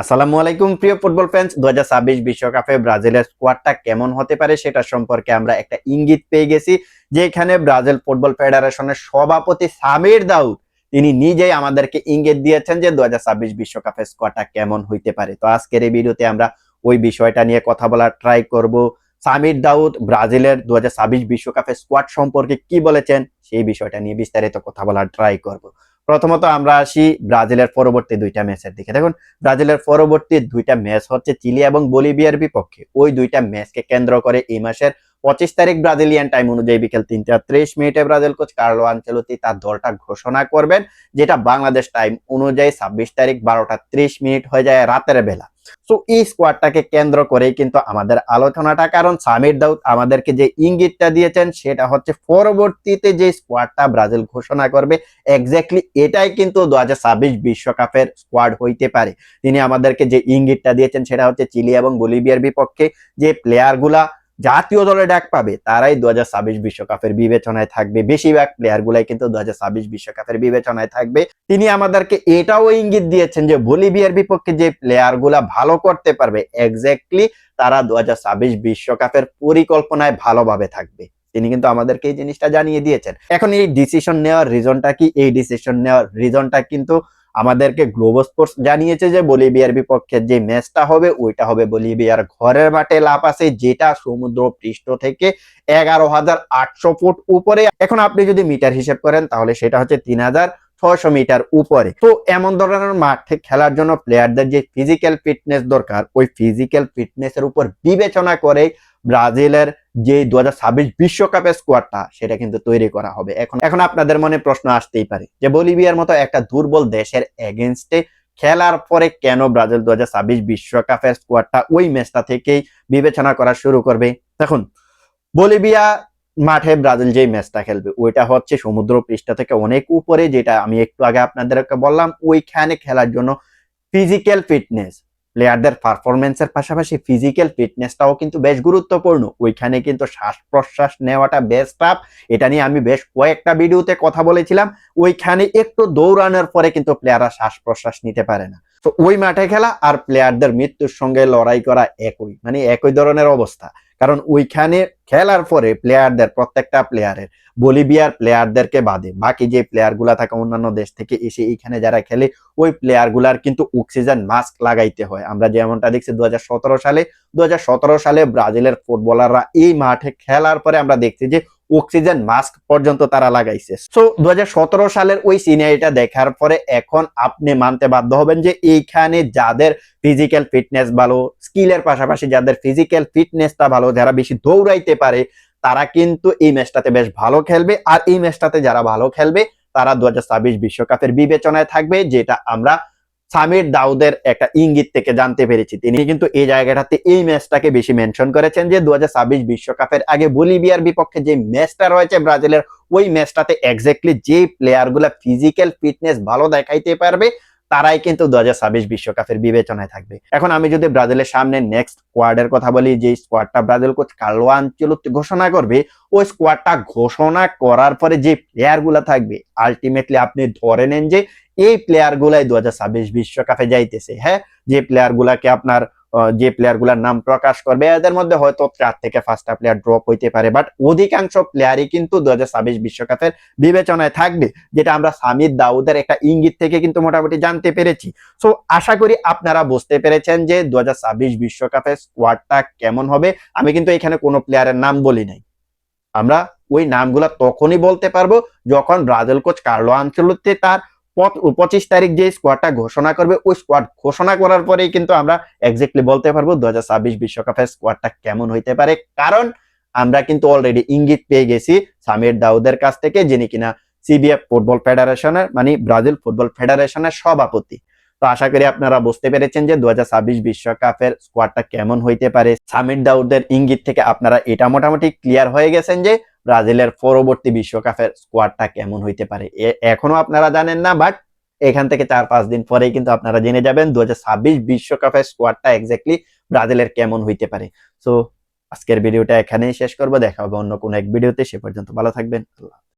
আসসালামু আলাইকুম, প্রিয় ফুটবল ফ্যান্স দু বিশ্বকাপে ব্রাজিলের স্কোয়াডটা কেমন হতে পারে সেটা সম্পর্কে আমরা একটা ইঙ্গিত পেয়ে গেছি, যেখানে ব্রাজিল ফুটবল ফেডারেশনের সভাপতি সামির দাউদ, তিনি নিজেই আমাদেরকে ইঙ্গিত দিয়েছেন যে দু বিশ্বকাপের স্কোয়াডটা কেমন হইতে পারে। তো আজকের এই ভিডিওতে আমরা ওই বিষয়টা নিয়ে কথা বলার ট্রাই করব। সামির দাউদ ব্রাজিলের দু বিশ্বকাপের স্কোয়াড সম্পর্কে কি বলেছেন সেই বিষয়টা নিয়ে বিস্তারিত কথা বলার ট্রাই করব। প্রথমত আমরা আসি ব্রাজিলের পরবর্তী দুইটা ম্যাচের দিকে। দেখুন, ব্রাজিলের পরবর্তী দুইটা ম্যাচ হচ্ছে চিলি এবং বলিভিয়ার বিপক্ষে। ওই দুইটা ম্যাচকে কেন্দ্র করে এই মাসের পঁচিশ তারিখ ব্রাজিলিয়ান টাইম অনুযায়ী বিকেল তিনটা ত্রিশ মিনিটে ব্রাজিল কোচ কার্লো আনচেলতি তার দলটা ঘোষণা করবেন, যেটা বাংলাদেশ টাইম অনুযায়ী ছাব্বিশ তারিখ বারোটা ত্রিশ মিনিট হয়ে যায় রাতের বেলা। তো এই স্কোয়াডটাকে কেন্দ্র করেই কিন্তু আমাদের আলোচনাটা, কারণ সামির দাউদ আমাদেরকে যে ইঙ্গিতটা দিয়েছেন, সেটা হচ্ছে পরবর্তীতে যে স্কোয়াডটা ব্রাজিল ঘোষণা করবে এক্স্যাক্টলি এটাই কিন্তু দু বিশ্বকাপের স্কোয়াড হইতে পারে। তিনি আমাদেরকে যে ইঙ্গিতটা দিয়েছেন, সেটা হচ্ছে চিলি এবং বলিভিয়ার বিপক্ষে যে প্লেয়ারগুলা জাতীয় দলে ডাক পাবে, তারাই দু বিশ্বকাপের বিবেচনায় থাকবে। বেশিরভাগ প্লেয়ার গুলাই কিন্তু দু বিশ্বকাপের বিবেচনায় থাকবে। তিনি আমাদেরকে এটাও ইঙ্গিত দিয়েছেন যে, বলিভিয়ার বিপক্ষে যে প্লেয়ারগুলা ভালো করতে পারবে এক্স্যাক্টলি তারা দু বিশ্বকাপের পরিকল্পনায় ভালোভাবে থাকবে। তিনি কিন্তু আমাদেরকে এই জিনিসটা জানিয়ে দিয়েছেন। এখন এই ডিসিশন নেওয়ার রিজনটা কি? এই ডিসিশন নেওয়ার রিজনটা কিন্তু আমাদেরকে গ্লোবো স্পোর্টস জানিয়েছে যে বলিভিয়ার বিপক্ষে যে ম্যাচটা হবে, ওইটা হবে বলিভিয়ার ঘরের মাঠে আছে যেটা সমুদ্র পৃষ্ঠ থেকে এগারো হাজার আটশো ফুট উপরে। এখন আপনি যদি মিটার হিসেব করেন, তাহলে সেটা হচ্ছে তিন হাজার ছয়শো মিটার উপরে। তো এমন ধরনের মাঠে খেলার জন্য প্লেয়ারদের যে ফিজিক্যাল ফিটনেস দরকার, ওই ফিজিক্যাল ফিটনেসের উপর বিবেচনা করে ব্রাজিলের যে দু হাজার বিশ্বকাপের স্কোয়াডটা সেটা কিন্তু তৈরি করা হবে। এখন এখন আপনাদের মনে প্রশ্ন আসতেই পারে যে বলিভিয়ার মতো একটা দুর্বল দেশের এগেনস্টে খেলার পরে কেন ব্রাজিল দু বিশ্বকাপের স্কোয়াডটা ওই ম্যাচটা থেকেই বিবেচনা করা শুরু করবে? দেখুন, বলিভিয়া মাঠে ব্রাজিল যেই ম্যাচটা খেলবে, ওইটা হচ্ছে সমুদ্র পৃষ্ঠ থেকে অনেক উপরে, যেটা আমি একটু আগে আপনাদেরকে বললাম, ওইখানে খেলার জন্য ফিজিক্যাল ফিটনেস প্লেয়ারদের পারফরমেন্সের পাশাপাশি ফিজিক্যাল ফিটনেসটাও কিন্তু বেশ গুরুত্বপূর্ণ। ওইখানে কিন্তু শ্বাস প্রশ্বাস নেওয়াটা বেশ টাফ এটা নিয়ে আমি বেশ কয়েকটা ভিডিওতে কথা বলেছিলাম। ওইখানে একটু দৌড়ানোর পরে কিন্তু প্লেয়াররা শ্বাস প্রশ্বাস নিতে পারে না। তো ওই মাঠে খেলা আর প্লেয়ারদের মৃত্যুর সঙ্গে লড়াই করা একই। মানে একই ধরনের অবস্থা। কারণ ওইখানে খেলার পরে প্লেয়ারদের প্রত্যেকটা প্লেয়ারের বলিভিয়ার প্লেয়ারদেরকে বাদে বাকি যে প্লেয়ারগুলা থাকে অন্যান্য দেশ থেকে এসে এইখানে যারা খেলে, ওই প্লেয়ারগুলার কিন্তু অক্সিজেন মাস্ক লাগাইতে হয়। আমরা যেমনটা দেখছি দু হাজার সতেরো সালে দু হাজার সতেরো সালে ব্রাজিলের ফুটবলাররা এই মাঠে খেলার পরে আমরা দেখছি যে অক্সিজেন মাস্ক পর্যন্ত তারা লাগাইছে। সো দুহাজার সতেরো সালের ওই সিনারিটা দেখার পরে এখন আপনি মানতে বাধ্য হবেন যে এইখানে যাদের ফিজিক্যাল ফিটনেস ভালো স্কিলের পাশাপাশি যাদের ফিজিক্যাল ফিটনেসটা ভালো, যারা বেশি দৌড়াইতে পারে, তারা কিন্তু এই ম্যাচটাতে বেশ ভালো খেলবে। আর এই ম্যাচটাতে যারা ভালো খেলবে, তারা দু বিশ্বকাপের বিবেচনায় থাকবে, যেটা আমরা সামির দাউদের একটা ইঙ্গিত থেকে জানতে পেরেছি। তিনি কিন্তু এই জায়গাটাতে এই ম্যাচটাকে বেশি মেনশন করেছেন যে দু বিশ্বকাপের আগে বলিভিয়ার বিপক্ষে যে ম্যাচটা রয়েছে ব্রাজিলের, ওই ম্যাচটাতে এক্স্যাক্টলি যে প্লেয়ারগুলা ফিজিক্যাল ফিটনেস ভালো দেখাইতে পারবে তারাই কিন্তু দু বিশ্বকাপের বিবেচনায় থাকবে। এখন আমি যদি ব্রাজিলের সামনে নেক্সট স্কোয়াডের কথা বলি যে স্কোয়াডটা ব্রাজিল কোচ কার্লো আনচেলত্তি ঘোষণা করবে, ওই স্কোয়াডটা ঘোষণা করার পরে যে প্লেয়ারগুলা থাকবে আলটিমেটলি আপনি ধরে নেন যে এই প্লেয়ার গুলাই দু বিশ্বকাপে যাইতেছে। হ্যাঁ যে প্লেয়ার গুলাকে আপনার যে প্লেয়ারগুলার নাম প্রকাশ করবে, এদের মধ্যে হয়তো চার থেকে পাঁচটা প্লেয়ার ড্রপ হইতে পারে বাট অধিকাংশ প্লেয়ারই কিন্তু দু বিশ্বকাপের বিবেচনায় থাকবে, যেটা আমরা সামির দাউদের একটা ইঙ্গিত থেকে কিন্তু মোটামুটি জানতে পেরেছি। সো আশা করি আপনারা বুঝতে পেরেছেন যে দু বিশ্বকাপের স্কোয়াডটা কেমন হবে। আমি কিন্তু এখানে কোনো প্লেয়ারের নাম বলি নাই। আমরা ওই নামগুলা তখনই বলতে পারব যখন ব্রাজিল কোচ কার্লো আনচেলত্তি তার পঁচিশ তারিখ যে স্কোয়াডটা ঘোষণা করবে, ওই স্কোয়াড ঘোষণা করার পরেই কিন্তু আমরা এক্স্যাক্টলি বলতে পারব দু বিশ্বকাপের স্কোয়াডটা কেমন হইতে পারে। কারণ আমরা কিন্তু অলরেডি ইঙ্গিত পেয়ে গেছি সামির দাউদের কাছ থেকে, যিনি কিনা সিবিএফ ফুটবল ফেডারেশনের মানে ব্রাজিল ফুটবল ফেডারেশনের সভাপতি। তো আশা করি আপনারা বুঝতে পেরেছেন যে দু বিশ্বকাপের স্কোয়াডটা কেমন হইতে পারে। সামির দাউদের ইঙ্গিত থেকে আপনারা এটা মোটামুটি ক্লিয়ার হয়ে গেছেন যে ব্রাজিলের পরবর্তী বিশ্বকাপের স্কোয়াডটা কেমন হইতে পারে? এখনও আপনারা জানেন না বাট এখান থেকে চার পাঁচ দিন পরেই কিন্তু আপনারা জেনে যাবেন দু বিশ্বকাপের স্কোয়াডটা এক্স্যাক্টলি ব্রাজিলের কেমন হইতে পারে। সো আজকের ভিডিওটা এখানেই শেষ করব, দেখা হবে অন্য কোনো এক ভিডিওতে, সে পর্যন্ত ভালো থাকবেন, আল্লাহ